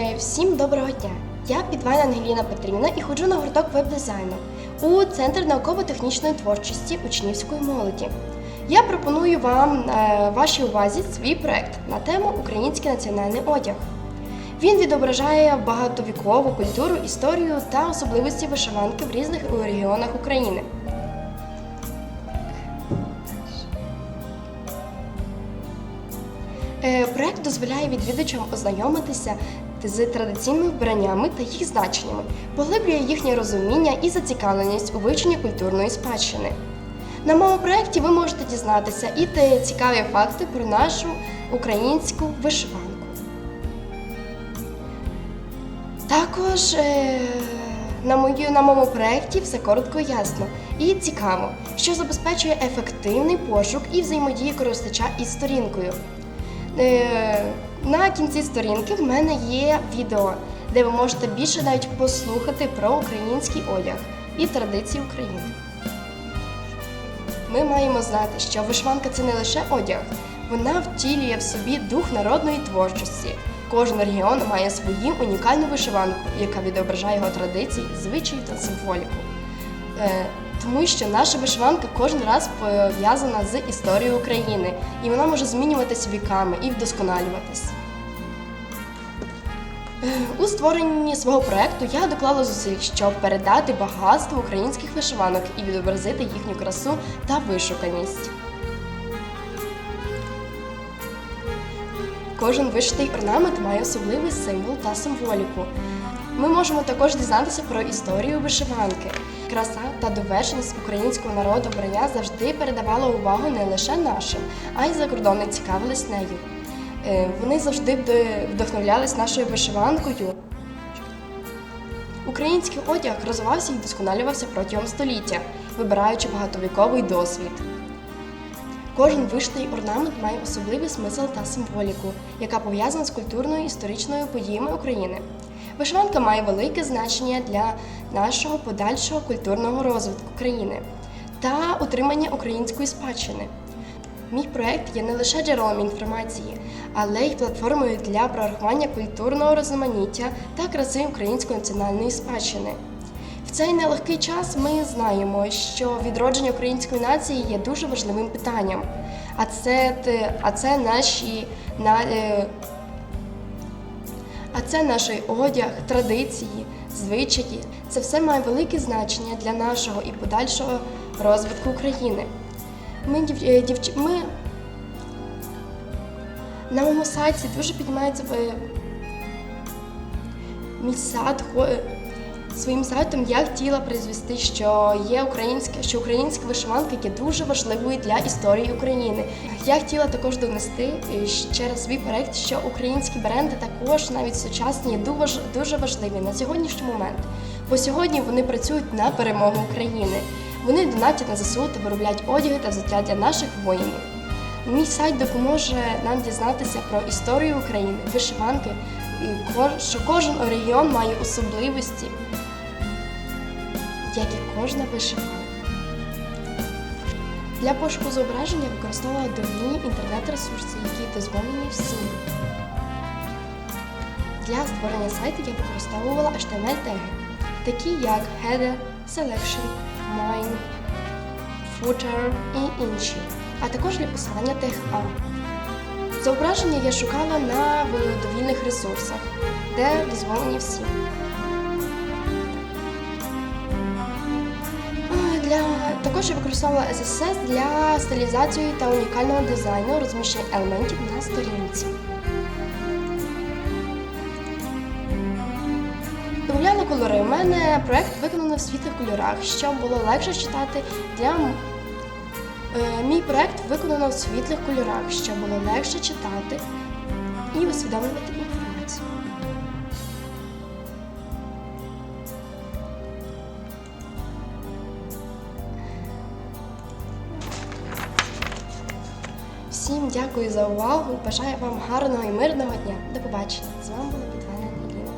Е, Всім доброго дня! Я Підвайна Ангеліна Петрівна і ходжу на гурток веб-дизайну у Центр науково-технічної творчості учнівської молоді. Я пропоную вам е, вашій увазі свій проект на тему Український національний одяг. Він відображає багатовікову культуру, історію та особливості вишиванки в різних регіонах України. Е, Проект дозволяє відвідувачам ознайомитися з традиційними вбраннями та їх значеннями, поглиблює їхнє розуміння і зацікавленість у вивченні культурної спадщини. На моєму проєкті ви можете дізнатися і те цікаві факти про нашу українську вишиванку. Також е, на, мою, на моєму проєкті все коротко ясно і цікаво, що забезпечує ефективний пошук і взаємодію користувача із сторінкою. Е, На кінці сторінки в мене є відео, де ви можете більше навіть послухати про український одяг і традиції України. Ми маємо знати, що вишиванка це не лише одяг, вона втілює в собі дух народної творчості. Кожен регіон має свою унікальну вишиванку, яка відображає його традиції, звичаї та символіку. Тому що наша вишиванка кожен раз пов'язана з історією України, і вона може змінюватися віками і вдосконалюватись. У створенні свого проекту я доклала зусиль, щоб передати багатство українських вишиванок і відобразити їхню красу та вишуканість. Кожен вишитий орнамент має особливий символ та символіку. Ми можемо також дізнатися про історію вишиванки. Краса та довершеність українського народу вбрання завжди передавала увагу не лише нашим, а й закордонно цікавились нею. Е, Вони завжди вдохновлялись нашою вишиванкою. Український одяг розвивався і вдосконалювався протягом століття, вибираючи багатовіковий досвід. Кожен вишитий орнамент має особливий смисл та символіку, яка пов'язана з культурною історичною подіями України. Вишиванка має велике значення для нашого подальшого культурного розвитку країни та утримання української спадщини. Мій проект є не лише джерелом інформації, але й платформою для прорахування культурного розманіття та краси української національної спадщини. В цей нелегкий час ми знаємо, що відродження української нації є дуже важливим питанням. А це, а це наші на, е, а це наш одяг, традиції, звичаї. Це все має велике значення для нашого і подальшого розвитку України. Ми, дів, е, дівч... ми на моєму сайті дуже піднімається місця, мій сад е, своїм сайтом я хотіла призвести, що є українська, що українська вишиванка є дуже важливою для історії України. Я хотіла також донести е, через свій проект, що українські бренди також навіть сучасні дуже, важливі на сьогоднішній момент. Бо сьогодні вони працюють на перемогу України. Вони донатять на ЗСУ та виробляють одяги та взуття для наших воїнів. Мій сайт допоможе нам дізнатися про історію України, вишиванки, що кожен регіон має особливості, як і кожна вишиванка. Для пошуку зображення використовувала довільні інтернет-ресурси, які дозволені всім. Для створення сайту я використовувала HTML-теги, такі як header, selection, mine, footer і інші, а також для посилання тег А. Зображення я шукала на довільних ресурсах, де дозволені всім. Також використовувала SSS для стилізації та унікального дизайну розміщення елементів на сторінці. Додавляла кольори. У мене проект виконано в світлих кольорах, щоб було легше читати для Е, Мій проект виконано в світлих кольорах, щоб було легше читати і усвідомлювати Всім дякую за увагу. Бажаю вам гарного і мирного дня. До побачення. З вами була Підвана Іліна.